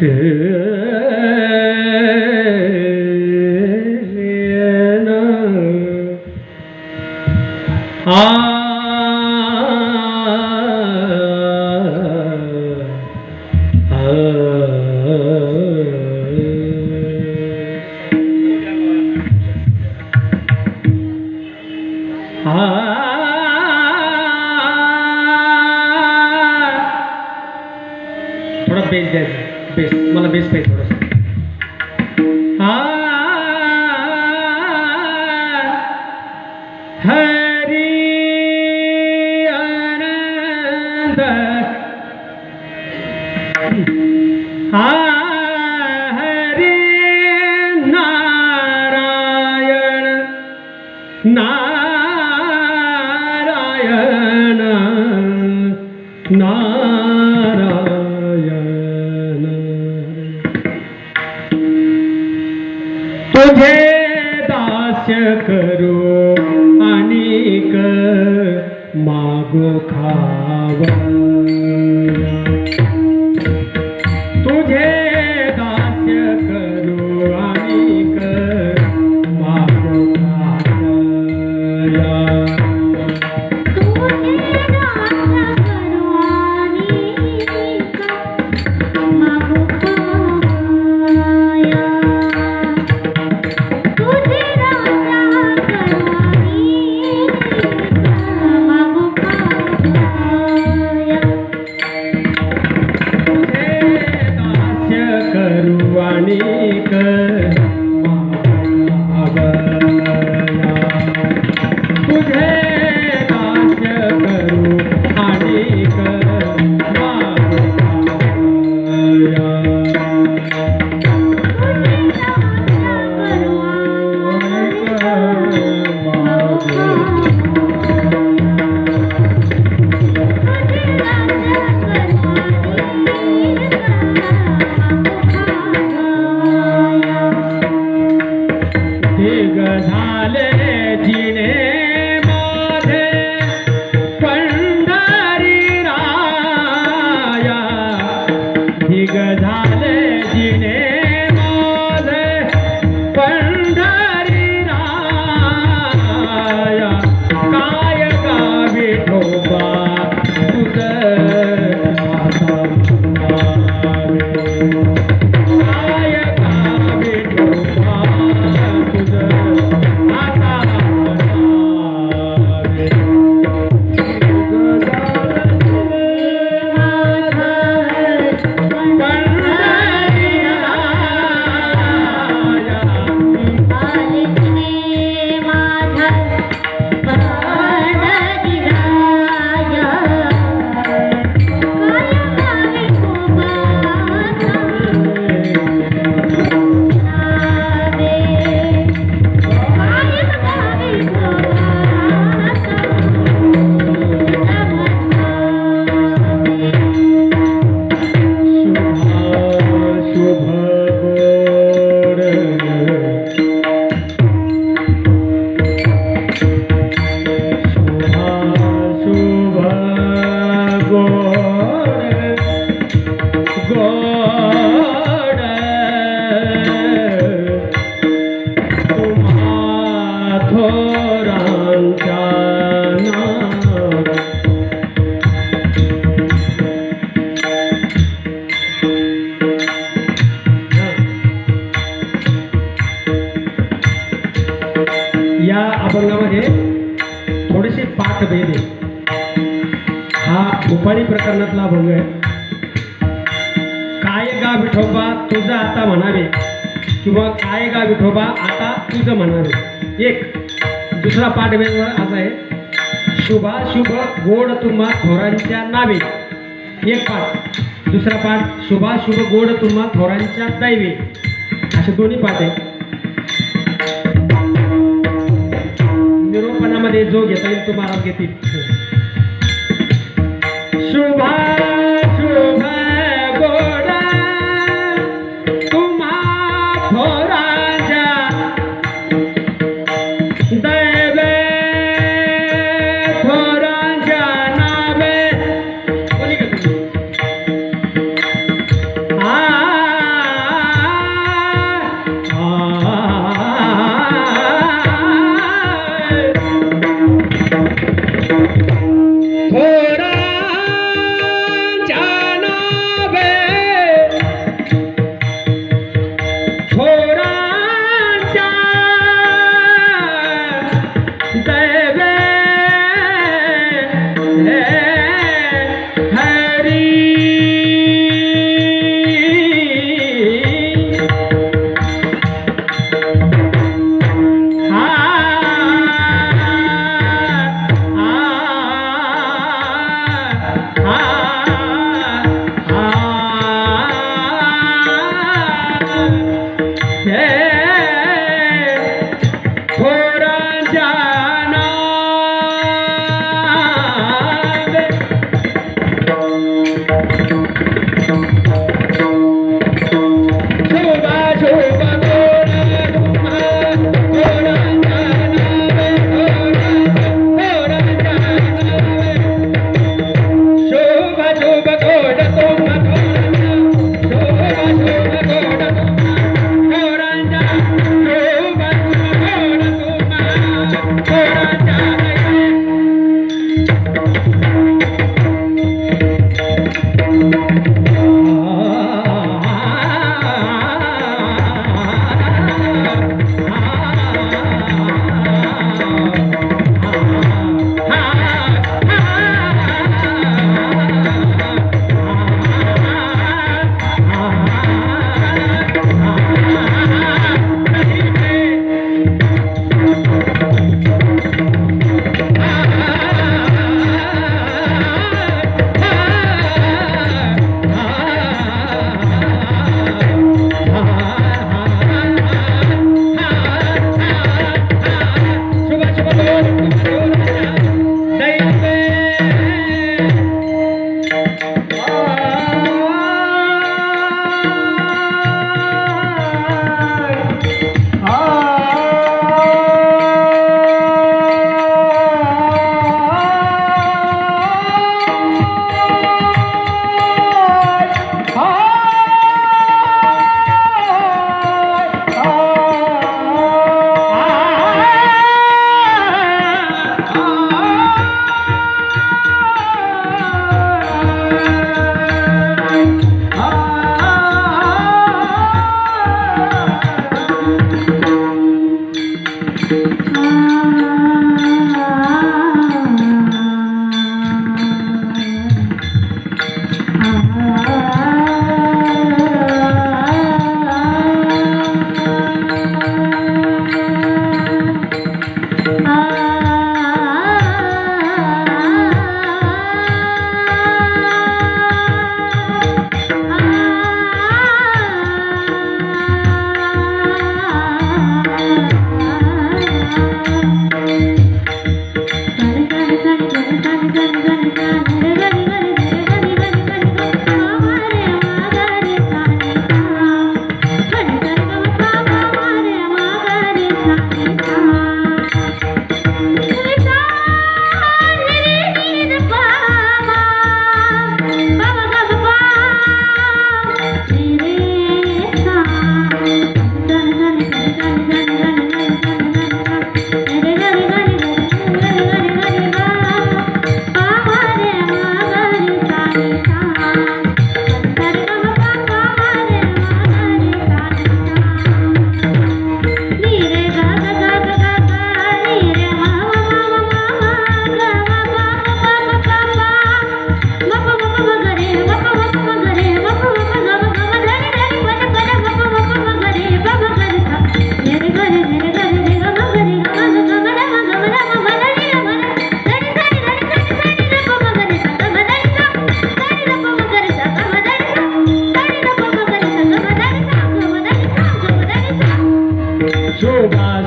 Yeah. Narayan. तुझे दास्य करू अनिक मागो खावा। तुझे Thank you. प्रकरणातला अभंग आहे काय गा विठोबा तुझं आता म्हणावे? किंवा काय गा विठोबा आता तुझं म्हणावे? एक दुसरा पाठ भेद असा आहे. शुभा शुभ गोड तुम्हा थोरांच्या नावे. एक पाठ. दुसरा पाठ शुभा शुभ गोड तुम्हा थोरांच्या दैवे. असे दोन्ही पाठ आहे निरोपणामध्ये जो घेता येईल तो महाराज घेतील. शुभ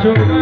Thank you.